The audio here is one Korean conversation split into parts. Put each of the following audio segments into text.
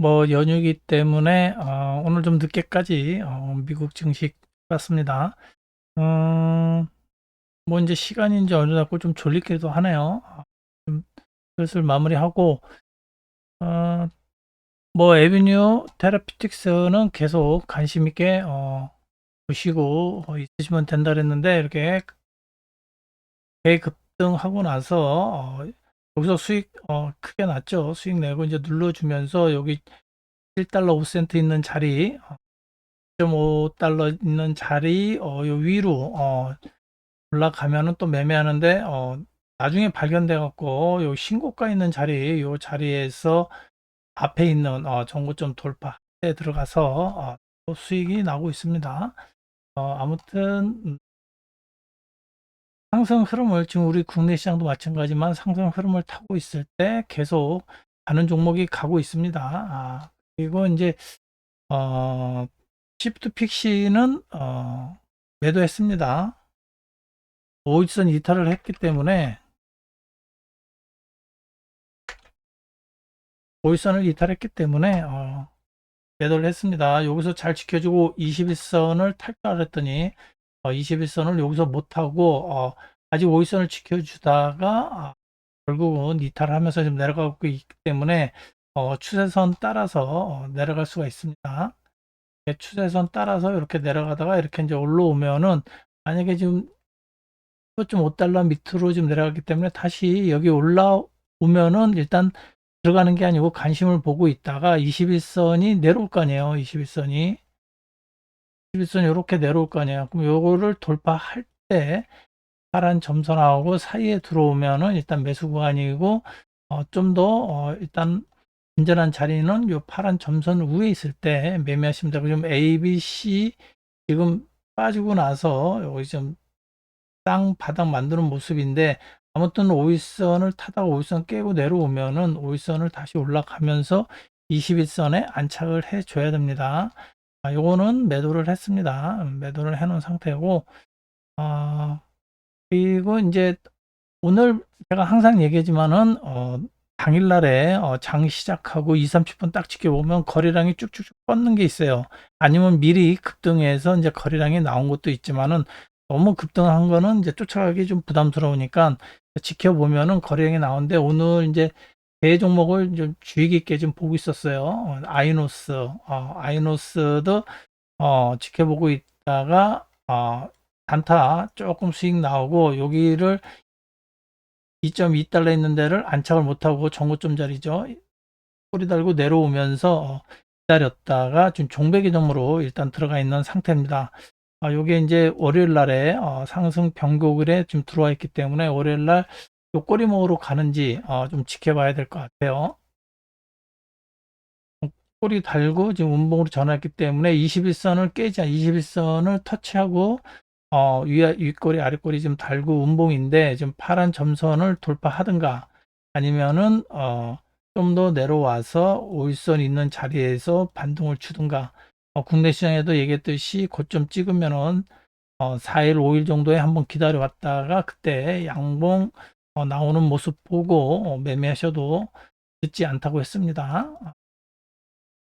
뭐 연휴이기 때문에 어, 오늘 좀 늦게까지 어, 미국 증시 봤습니다. 음, 뭐 이제 시간인지 어느 잡고 좀 졸리기도 하네요. 어, 좀 슬슬 마무리하고 어, 뭐 에비뉴 테라피틱스는 계속 관심 있게 어, 보시고 어, 있으시면 된다 그랬는데 이렇게 대급등하고 나서 어, 여기서 수익 어, 크게 났죠. 수익 내고 이제 눌러주면서 여기 1달러 5센트 있는 자리 0.5달러 있는 자리 어, 요 위로 어, 올라가면은 또 매매하는데 어, 나중에 발견돼 갖고 요 신고가 있는 자리 요 자리에서 앞에 있는 어, 정고점 돌파에 들어가서 어, 또 수익이 나고 있습니다. 어, 아무튼 음, 상승 흐름을 지금 우리 국내 시장도 마찬가지만 상승 흐름을 타고 있을 때 계속 가는 종목이 가고 있습니다. 아, 그리고 이제 어, 시프트 픽시는 어, 매도했습니다. 5일선 이탈을 했기 때문에 5일선을 이탈했기 때문에 어, 매도를 했습니다. 여기서 잘 지켜주고 21선을 탈까 그랬더니 어, 21선을 여기서 못하고 어, 아직 5일선을 지켜주다가 아, 결국은 이탈하면서 지금 내려가고 있기 때문에 어, 추세선 따라서 어, 내려갈 수가 있습니다. 예, 추세선 따라서 이렇게 내려가다가 이렇게 이제 올라오면은 만약에 지금 1.5달러 밑으로 지금 내려갔기 때문에 다시 여기 올라오면은 일단 들어가는 게 아니고 관심을 보고 있다가 21선이 내려올 거 아니에요. 21선이 21선이 이렇게 내려올 거 아니에요. 그럼 요거를 돌파할 때 파란 점선하고 사이에 들어오면은 일단 매수 구간이고 어, 좀더 어, 일단 안전한 자리는 요 파란 점선 위에 있을 때 매매하시면 되고 지금 A, B, C 지금 빠지고 나서 여기 좀땅 바닥 만드는 모습인데 아무튼 5일선을 타다가 5일선 깨고 내려오면은 5일선을 다시 올라가면서 21선에 안착을 해 줘야 됩니다. 아, 요거는 매도를 했습니다. 매도를 해 놓은 상태고 아, 그리고 이제 오늘 제가 항상 얘기하지만은 어, 당일날에 어, 장 시작하고 2, 30분 딱 지켜보면 거래량이 쭉쭉쭉 뻗는 게 있어요. 아니면 미리 급등해서 이제 거래량이 나온 것도 있지만은 너무 급등한 거는 이제 쫓아가기 좀 부담스러우니까 지켜보면은 거래량이 나오는데 오늘 이제 대 종목을 좀 주의 깊게 좀 보고 있었어요. 어, 아이노스, 어, 아이노스도 어, 지켜보고 있다가 어, 단타 조금 수익 나오고 여기를 2.2달러 있는 데를 안착을 못하고 정고점 자리죠. 꼬리 달고 내려오면서 어, 기다렸다가 지금 종배기점으로 일단 들어가 있는 상태입니다. 아, 요게 이제 월요일 날에 어, 상승 변곡을에 지금 들어와 있기 때문에 월요일 날 요 꼬리목으로 가는지 어, 좀 지켜봐야 될 것 같아요. 꼬리 달고 지금 운봉으로 전환했기 때문에 21선을 깨지 않 21선을 터치하고 어, 위, 윗꼬리 아랫꼬리 지금 달고 운봉인데 지금 파란 점선을 돌파하든가 아니면은 어, 좀 더 내려와서 5일선 있는 자리에서 반등을 주든가 어, 국내 시장에도 얘기했듯이 고점 찍으면은 어, 4일, 5일 정도에 한번 기다려 왔다가 그때 양봉 어, 나오는 모습 보고 어, 매매하셔도 늦지 않다고 했습니다.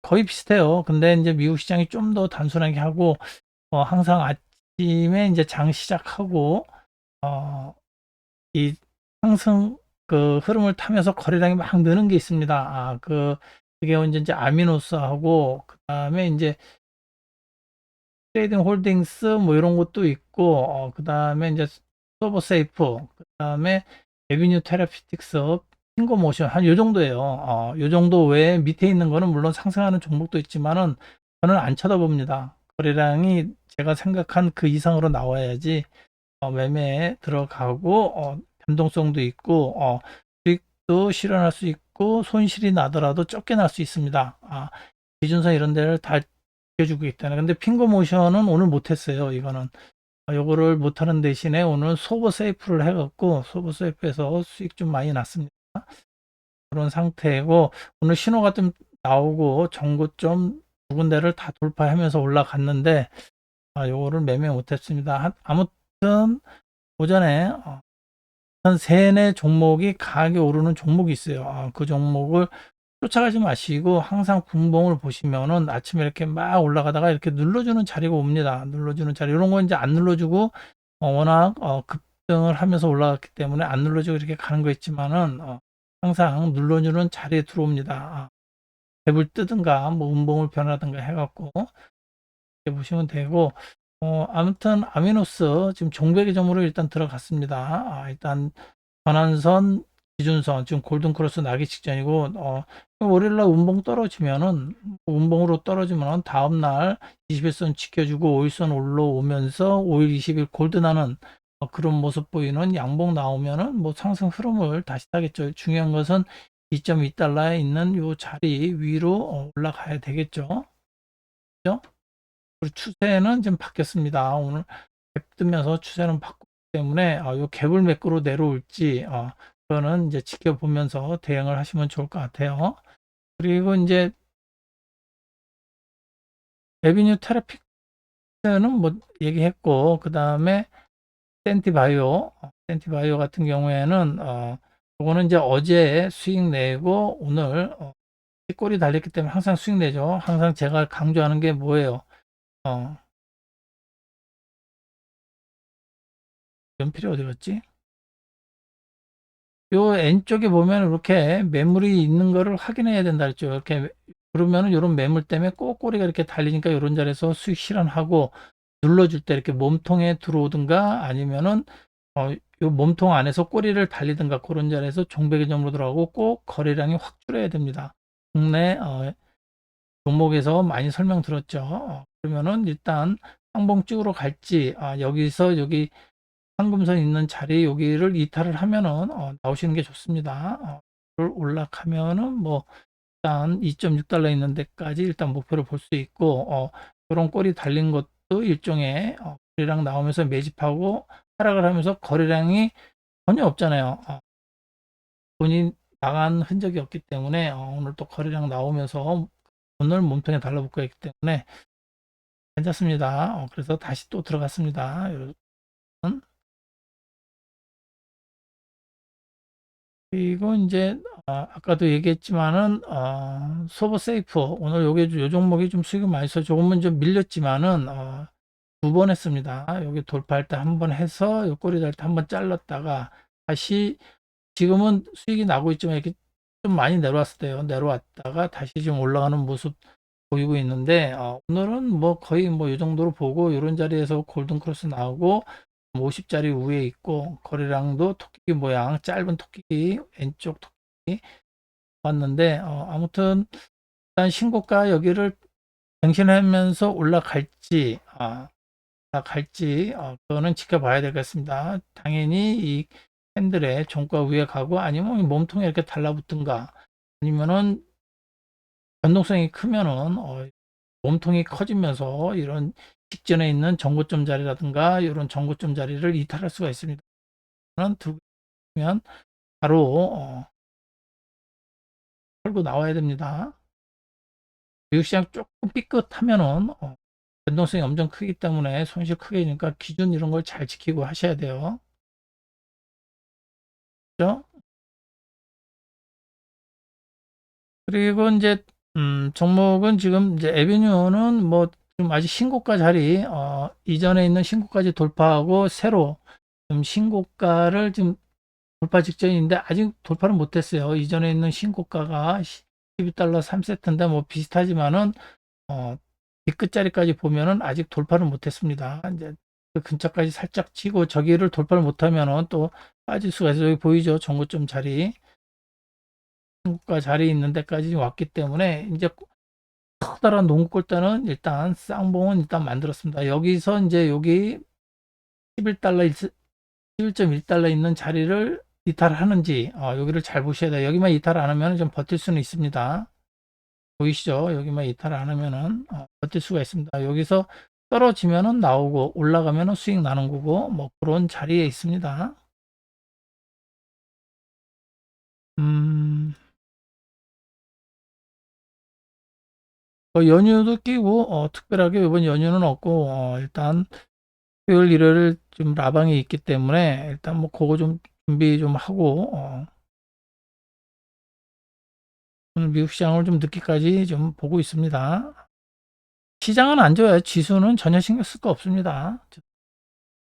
거의 비슷해요. 근데 이제 미국 시장이 좀 더 단순하게 하고 어, 항상 아침에 이제 장 시작하고 어, 이 상승 그 흐름을 타면서 거래량이 막 느는 게 있습니다. 아, 그 그게 언제 이제 아미노스하고 그 다음에 이제 트레이딩 홀딩스 뭐 이런 것도 있고 어, 그 다음에 이제 서버 세이프 그 다음에 에비뉴 테라피틱스 핑거 모션 한 요 정도예요. 어, 요 정도 외에 밑에 있는 거는 물론 상승하는 종목도 있지만은 저는 안 쳐다봅니다. 거래량이 제가 생각한 그 이상으로 나와야지 어, 매매에 들어가고 어, 변동성도 있고 어, 수익도 실현할 수 있고 손실이 나더라도 적게 날 수 있습니다. 아, 기준선 이런 데를 다 지켜주고 있다는. 근데 핑거 모션은 오늘 못했어요. 이거는 아, 요거를 못하는 대신에 오늘 소버 세이프를 해갖고 소버 세이프에서 수익 좀 많이 났습니다. 그런 상태고 오늘 신호가 좀 나오고 정고점 두 군데를 다 돌파하면서 올라갔는데 아, 요거를 매매 못했습니다. 아무튼 오전에 어, 한 세네 종목이 강하게 오르는 종목이 있어요. 아, 그 종목을 쫓아가지 마시고 항상 분봉을 보시면은 아침에 이렇게 막 올라가다가 이렇게 눌러주는 자리가 옵니다. 눌러주는 자리 이런 거 이제 안 눌러주고 어, 워낙 어, 급등을 하면서 올라갔기 때문에 안 눌러주고 이렇게 가는 거 있지만은 어, 항상 눌러주는 자리에 들어옵니다. 아, 갭을 뜨든가 뭐 음봉을 변하든가 해갖고 이렇게 보시면 되고 어, 아무튼 아미노스 지금 종배기 점으로 일단 들어갔습니다. 아, 일단 전환선 기준선 지금 골든크로스 나기 직전이고 어, 월요일날 운봉 떨어지면은 운봉으로 떨어지면 다음날 21선 지켜주고 5일선 올라오면서 5일 20일 골드나는 어, 그런 모습 보이는 양봉 나오면은 뭐 상승 흐름을 다시 타겠죠. 중요한 것은 2.2달러에 있는 요 자리 위로 어, 올라가야 되겠죠. 그죠? 그리고 추세는 좀 바뀌었습니다. 오늘 갭 뜨면서 추세는 바뀌기 때문에 어, 요 갭을 몇 그로 내려올지 어, 그거는 이제 지켜보면서 대응을 하시면 좋을 것 같아요. 그리고 이제 레비뉴 테라픽스는 뭐 얘기했고 그 다음에 센티바이오 센티바이오 같은 경우에는 어 요거는 이제 어제 수익 내고 오늘 어, 꼬리 달렸기 때문에 항상 수익 내죠. 항상 제가 강조하는 게 뭐예요? 어 연필이 어디 갔지? 요 N쪽에 보면 이렇게 매물이 있는 거를 확인해야 된다 했죠. 이렇게 그러면은 이런 매물 때문에 꼭 꼬리가 이렇게 달리니까 이런 자리에서 수익 실현하고 눌러줄 때 이렇게 몸통에 들어오든가 아니면은 어, 요 몸통 안에서 꼬리를 달리든가 그런 자리에서 종배기 점으로 들어가고 꼭 거래량이 확 줄어야 됩니다. 국내 어, 종목에서 많이 설명 들었죠. 어, 그러면은 일단 상봉 찍으러 갈지 아, 여기서 여기 황금선 있는 자리 여기를 이탈을 하면은 어, 나오시는 게 좋습니다. 어, 올라가면은 뭐 일단 2.6달러 있는 데까지 일단 목표를 볼 수 있고 어, 그런 꼬리 달린 것도 일종의 어, 거래량 나오면서 매집하고 하락을 하면서 거래량이 전혀 없잖아요. 어, 돈이 나간 흔적이 없기 때문에 어, 오늘 또 거래량 나오면서 오늘 몸통에 달라붙고 있기 때문에 괜찮습니다. 어, 그래서 다시 또 들어갔습니다. 그리고 이제 아, 아까도 얘기했지만은 어, 소버 세이프 오늘 요게 요 종목이 좀 수익이 많이 서 조금은 좀 밀렸지만은 어, 두번 했습니다. 여기 돌파할 때 한 번 해서 요 꼬리 달 때 한 번 잘랐다가 다시 지금은 수익이 나고 있지만 이렇게 좀 많이 내려왔을 때요. 내려왔다가 다시 지금 올라가는 모습 보이고 있는데 어, 오늘은 뭐 거의 뭐 이 정도로 보고 이런 자리에서 골든 크로스 나오고 50짜리 위에 있고 거래량도 토끼 모양 짧은 토끼 왼쪽 토끼 왔는데 어, 아무튼 일단 신고가 여기를 갱신하면서 올라갈지 아, 올라갈지 어, 그거는 지켜봐야 되겠습니다. 당연히 이 캔들의 종가 위에 가고 아니면 몸통에 이렇게 달라붙든가 아니면은 변동성이 크면은 어, 몸통이 커지면서 이런 직전에 있는 정고점 자리라든가 이런 정고점 자리를 이탈할 수가 있습니다. 두면 바로 어, 털고 나와야 됩니다. 미국시장 조금 삐끗하면은 어, 변동성이 엄청 크기 때문에 손실 크게 되니까 기준 이런 걸 잘 지키고 하셔야 돼요. 그죠? 그리고 이제 음, 종목은 지금 이제 에비뉴는 뭐 지금 아직 신고가 자리 어, 이전에 있는 신고까지 돌파하고 새로 좀 신고가를 지금 돌파 직전인데 아직 돌파를 못했어요. 이전에 있는 신고가가 12달러 3세트인데 뭐 비슷하지만은 어, 뒤끝자리까지 보면은 아직 돌파를 못했습니다. 이제 그 근처까지 살짝 치고 저기를 돌파를 못하면은 또 빠질 수가 있어요. 여기 보이죠? 정고점 자리. 신고가 자리 있는 데까지 왔기 때문에 이제 커다란 농골단은 일단 쌍봉은 일단 만들었습니다. 여기서 이제 여기 11달러 11.1달러 있는 자리를 이탈하는지 어, 여기를 잘 보셔야 돼요. 여기만 이탈 안 하면 좀 버틸 수는 있습니다. 보이시죠? 여기만 이탈 안 하면은 어, 버틸 수가 있습니다. 여기서 떨어지면은 나오고 올라가면은 수익 나는 거고 뭐 그런 자리에 있습니다. 음. 어, 연휴도 끼고 어, 특별하게 이번 연휴는 없고 어, 일단 토요일 일요일 좀 라방이 있기 때문에 일단 뭐 그거 좀 준비 좀 하고 어, 오늘 미국 시장을 좀 늦게까지 좀 보고 있습니다. 시장은 안 좋아요. 지수는 전혀 신경 쓸 거 없습니다.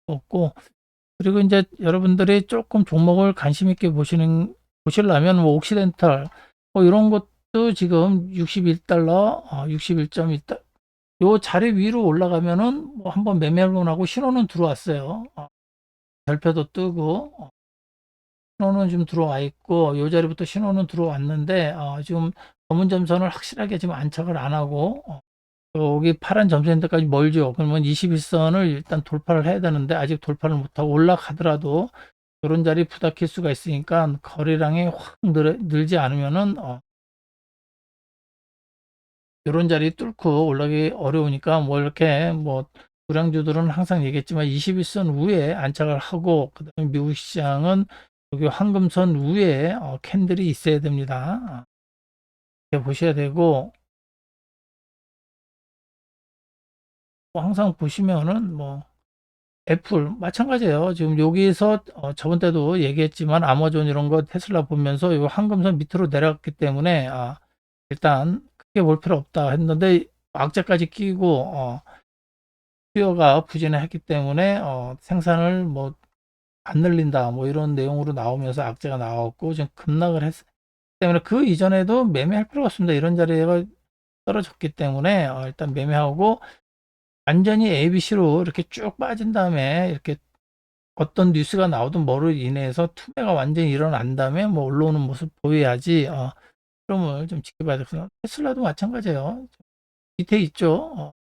없고 그리고 이제 여러분들이 조금 종목을 관심 있게 보시는 보시려면 뭐 옥시덴탈 뭐 이런 것 도 지금 61달러, 어, 61.2달 요 자리 위로 올라가면은 뭐 한번 매매론하고 신호는 들어왔어요. 어, 별표도 뜨고 어, 신호는 좀 들어와 있고 요 자리부터 신호는 들어왔는데 어, 지금 검은 점선을 확실하게 지금 안착을 안 하고 어, 여기 파란 점선대까지 멀죠. 그러면 21선을 일단 돌파를 해야 되는데 아직 돌파를 못하고 올라가더라도 이런 자리 부닥칠 수가 있으니까 거래량이 확 늘, 늘지 않으면은 어, 이런 자리 뚫고 올라가기 어려우니까 뭐 이렇게 뭐 우량주들은 항상 얘기했지만 21선 위에 안착을 하고 그다음에 미국 시장은 여기 황금선 위에 어, 캔들이 있어야 됩니다. 이렇게 보셔야 되고 뭐 항상 보시면은 뭐 애플 마찬가지예요. 지금 여기서 어, 저번 때도 얘기했지만 아마존 이런 거 테슬라 보면서 이 황금선 밑으로 내려갔기 때문에 아, 일단 크게 볼 필요 없다 했는데 악재까지 끼고 어, 수요가 부진했기 때문에 어, 생산을 뭐 안 늘린다 뭐 이런 내용으로 나오면서 악재가 나왔고 지금 급락을 했기 때문에 그 이전에도 매매할 필요가 없습니다. 이런 자리가 떨어졌기 때문에 어, 일단 매매하고 완전히 ABC로 이렇게 쭉 빠진 다음에 이렇게 어떤 뉴스가 나오든 뭐로 인해서 투매가 완전히 일어난 다음에 뭐 올라오는 모습 보여야지 어, 흐름을 좀 지켜봐야 되겠습니다. 테슬라도 마찬가지예요. 밑에 있죠. 어,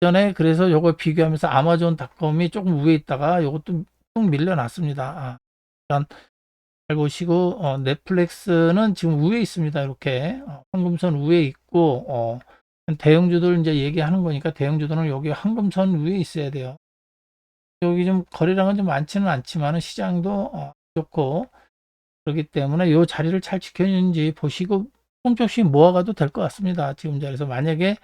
전에 그래서 요거 비교하면서 아마존닷컴이 조금 위에 있다가 요것도 쭉 밀려났습니다. 아, 일단 잘 보시고 어, 넷플릭스는 지금 위에 있습니다. 이렇게 어, 황금선 위에 있고 어, 대형주들 이제 얘기하는 거니까 대형주들은 여기 황금선 위에 있어야 돼요. 여기 좀 거래량은 좀 많지는 않지만 시장도 어, 좋고 그렇기 때문에 이 자리를 잘 지켜주는지 보시고 조금씩 모아가도 될 것 같습니다. 지금 자리에서 만약에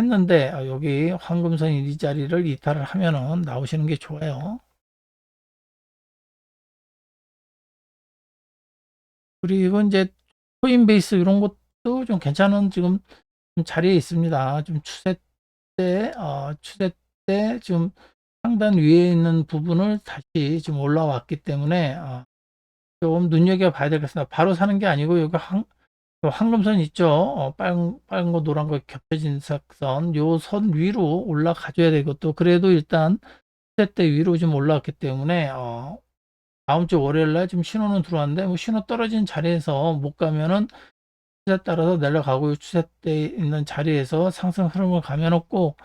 했는데 어, 여기 황금선 이 자리를 이탈을 하면은 나오시는 게 좋아요. 그리고 이제 코인베이스 이런 것도 좀 괜찮은 지금 좀 자리에 있습니다. 좀 추세 때, 어, 추세 때 지금 상단 위에 있는 부분을 다시 지금 올라왔기 때문에 어, 좀 눈여겨봐야 되겠습니다. 바로 사는 게 아니고 여기 황, 황금선 있죠? 어, 빨간, 빨간 거 노란 거 겹쳐진 색선 요 선 위로 올라가줘야 되고 또 그래도 일단 때 위로 좀 올라왔기 때문에 어, 다음 주 월요일 날 지금 신호는 들어왔는데 뭐 신호 떨어진 자리에서 못 가면은 추세 따라서 내려가고 추세 때 있는 자리에서 상승 흐름을 가면 없고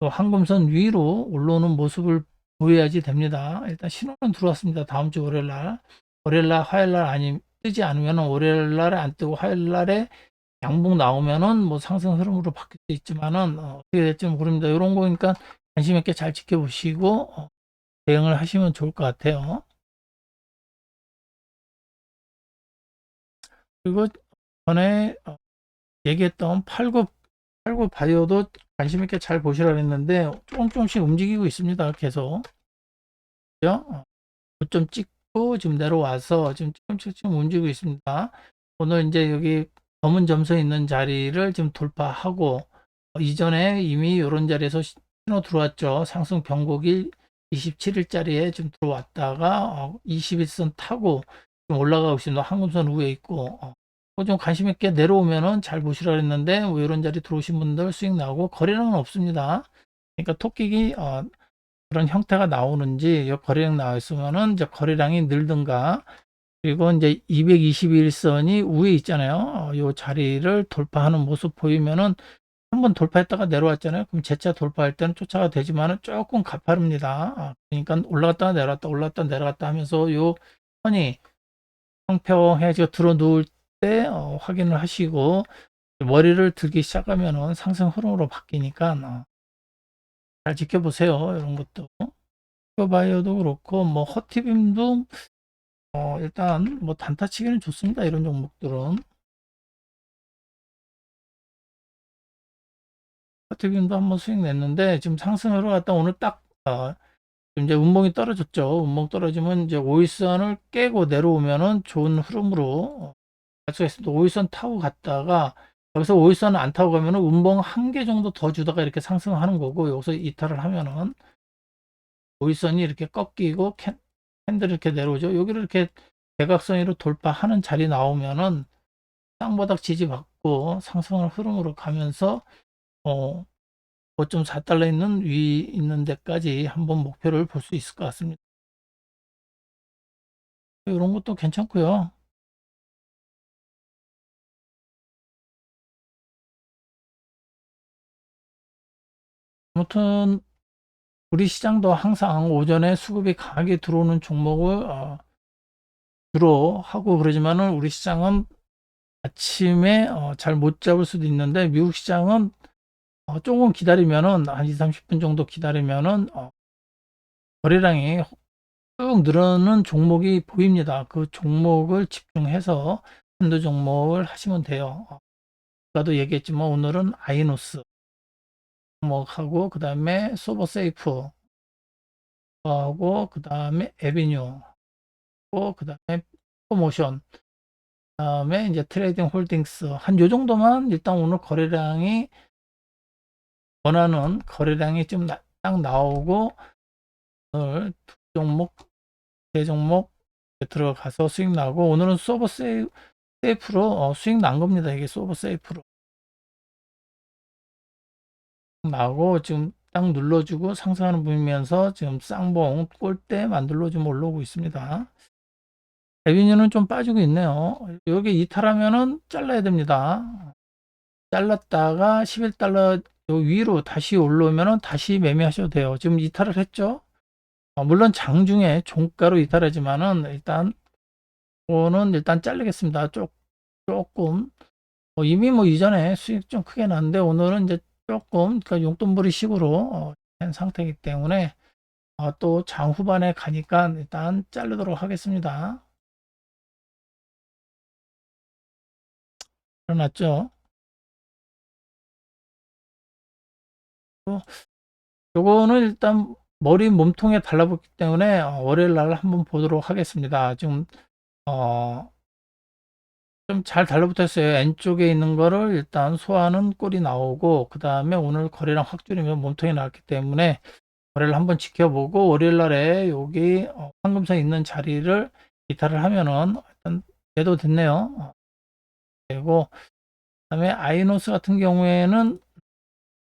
또 황금선 위로 올라오는 모습을 보여야지 됩니다. 일단 신호는 들어왔습니다. 다음 주 월요일 날. 월요일 날, 화요일 날 아니 뜨지 않으면 월요일 날에 안 뜨고 화요일 날에 양봉 나오면은 뭐 상승 흐름으로 바뀔 수 있지만은 어, 떻게 될지 모릅니다. 이런 거니까 관심 있게 잘 지켜보시고 어, 대응을 하시면 좋을 것 같아요. 그리고 전에 어, 얘기했던 89, 89 바이오도 관심 있게 잘 보시라 그랬는데 조금 조금씩 움직이고 있습니다. 계속. 그죠? 고점 찍 고 지금 내려와서 지금 조금씩 지금 움직이고 있습니다. 오늘 이제 여기 검은 점선 있는 자리를 지금 돌파하고 어, 이전에 이미 이런 자리에서 신호 들어왔죠. 상승 변곡일 27일짜리에 지금 들어왔다가 어, 21선 타고 올라가고 있습니다. 황금선 위에 있고 어, 좀 관심 있게 내려오면은 잘 보시라 그랬는데 뭐 이런 자리 들어오신 분들 수익 나오고 거래량은 없습니다. 그러니까 토끼기 어, 그런 형태가 나오는지 거래량 나와 있으면은 이제 거래량이 늘든가 그리고 이제 221선이 위에 있잖아요. 어, 이 자리를 돌파하는 모습 보이면은 한번 돌파했다가 내려왔잖아요. 그럼 재차 돌파할 때는 쫓아가 되지만은 조금 가파릅니다. 아, 그러니까 올라갔다 내려갔다 올라갔다 내려갔다 하면서 요 선이 평평해지고 들어 누울 때 어, 확인을 하시고 머리를 들기 시작하면은 상승 흐름으로 바뀌니까 어, 잘 지켜보세요. 이런 것도. 바이오도 그렇고 뭐 허티빔도 어, 일단 뭐 단타치기는 좋습니다. 이런 종목들은. 허티빔도 한번 수익 냈는데 지금 상승으로 갔다 오늘 딱 어, 이제 운봉이 떨어졌죠. 운봉 떨어지면 이제 오일선을 깨고 내려오면은 좋은 흐름으로 갈 수가 있습니다. 5일선 타고 갔다가 여기서 5일선 안 타고 가면은 운봉 한 개 정도 더 주다가 이렇게 상승하는 거고 여기서 이탈을 하면은 5일선이 이렇게 꺾이고 캔, 캔들 이렇게 내려오죠. 여기를 이렇게 대각선으로 돌파하는 자리 나오면은 땅바닥 지지받고 상승을 흐름으로 가면서 어 5.4달러 있는 위 있는 데까지 한번 목표를 볼 수 있을 것 같습니다. 이런 것도 괜찮고요. 아무튼 우리 시장도 항상 오전에 수급이 강하게 들어오는 종목을 어, 주로 하고 그러지만은 우리 시장은 아침에 어, 잘 못 잡을 수도 있는데 미국 시장은 어, 조금 기다리면은 한 2, 30분 정도 기다리면은 어, 거래량이 쭉 늘어는 종목이 보입니다. 그 종목을 집중해서 한두 종목을 하시면 돼요. 어, 아까도 얘기했지만 오늘은 아이노스 종 목하고 그 다음에 소버세이프 하고 그 다음에 에비뉴 그 다음에 프로모션. 그 다음에 이제 트레이딩 홀딩스. 한 요 정도만 일단 오늘 거래량이 원하는 거래량이 좀 딱 나오고 오늘 두 종목 세 종목 들어가서 수익 나고 오늘은 세이프, 세이프로 어, 수익 난 겁니다. 이게 서버 세이프로 나오고 지금 딱 눌러주고 상승하는 보이면서 지금 쌍봉 꼴대 만들어주면 올라오고 있습니다. 레비뉴는 좀 빠지고 있네요. 여기 이탈하면은 잘라야 됩니다. 잘랐다가 11달러 위로 다시 올라오면은 다시 매매하셔도 돼요. 지금 이탈을 했죠. 어, 물론 장중에 종가로 이탈하지만은 일단 이거는 일단 잘리겠습니다. 조, 조금 뭐 이미 뭐 이전에 수익 좀 크게 났는데 오늘은 이제 조금 그러니까 용돈벌이 식으로 어, 된 상태이기 때문에 어, 또 장 후반에 가니까 일단 자르도록 하겠습니다. 일어났죠? 요거는 일단 머리 몸통에 달라붙기 때문에 어, 월요일 날 한번 보도록 하겠습니다. 지금 어, 좀 잘 달라붙었어요. N쪽에 있는 거를 일단 소화하는 꼴이 나오고 그 다음에 오늘 거래량 확 줄이면 몸통이 나왔기 때문에 거래를 한번 지켜보고 월요일 날에 여기 어, 황금선 있는 자리를 이탈을 하면은 일단 얘도 됐네요. 어, 그리고 그다음에 아이노스 같은 경우에는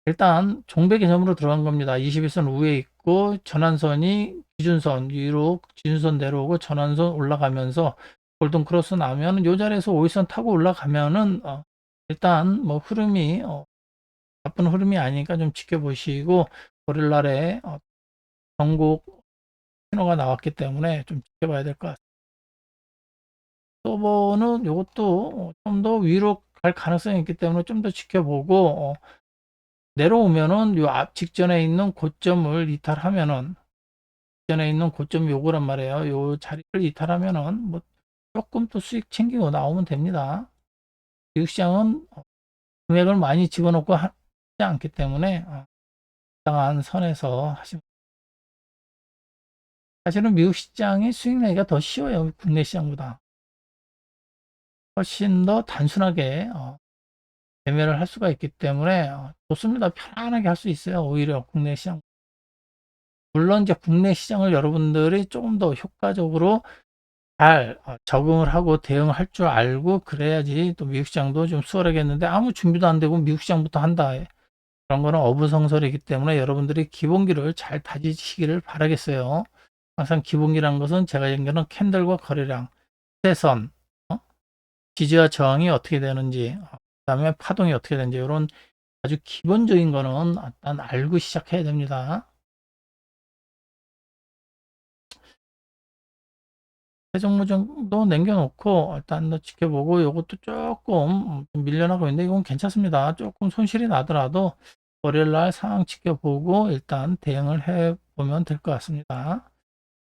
일단 종배 개념으로 들어간 겁니다. 21선 우에 있고 전환선이 기준선 위로 기준선 내려오고 전환선 올라가면서 골든 크로스 나면 요 자리에서 5일선 타고 올라가면은 어, 일단 뭐 흐름이 어, 나쁜 흐름이 아니니까 좀 지켜보시고 월요일 날에 어, 전곡 신호가 나왔기 때문에 좀 지켜봐야 될 것 같습니다. 서버는 이것도 좀 더 위로 갈 가능성이 있기 때문에 좀 더 지켜보고 어, 내려오면은 요 앞 직전에 있는 고점을 이탈하면은 직전에 있는 고점이 요거란 말이에요. 요 자리를 이탈하면은 뭐 조금 또 수익 챙기고 나오면 됩니다. 미국 시장은 금액을 많이 집어넣고 하지 않기 때문에 적당한 어, 선에서 하시면 사실은 미국 시장의 수익 내기가 더 쉬워요. 국내 시장보다. 훨씬 더 단순하게 어, 매매를 할 수가 있기 때문에 어, 좋습니다. 편안하게 할 수 있어요. 오히려 국내 시장. 물론 이제 국내 시장을 여러분들이 조금 더 효과적으로 잘 어, 적응을 하고 대응할 줄 알고 그래야지 또 미국 시장도 좀 수월하겠는데 아무 준비도 안 되고 미국 시장부터 한다. 그런 거는 어부성설이기 때문에 여러분들이 기본기를 잘 다지시기를 바라겠어요. 항상 기본기란 것은 제가 연결한 캔들과 거래량, 세선, 어? 지지와 저항이 어떻게 되는지, 어, 그 다음에 파동이 어떻게 되는지 이런 아주 기본적인 거는 일단 알고 시작해야 됩니다. 세 종목 정도 남겨놓고 일단 지켜보고 이것도 조금 밀려나고 있는데 이건 괜찮습니다. 조금 손실이 나더라도 월요일 날 상황 지켜보고 일단 대응을 해 보면 될 것 같습니다.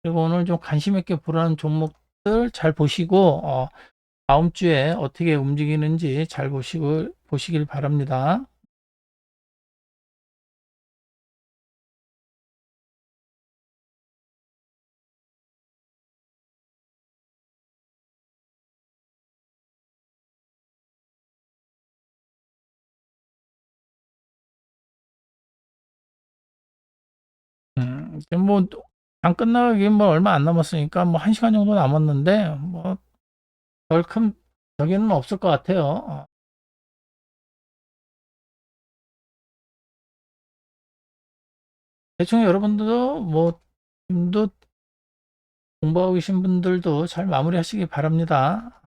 그리고 오늘 좀 관심 있게 보라는 종목들 잘 보시고 어, 다음 주에 어떻게 움직이는지 잘 보시고 보시길 바랍니다. 이제 뭐, 장 끝나기 뭐 얼마 안 남았으니까 뭐 한 시간 정도 남았는데, 뭐, 별 큰, 저기는 없을 것 같아요. 어. 대충 여러분들도 뭐, 지금도 공부하고 계신 분들도 잘 마무리 하시기 바랍니다.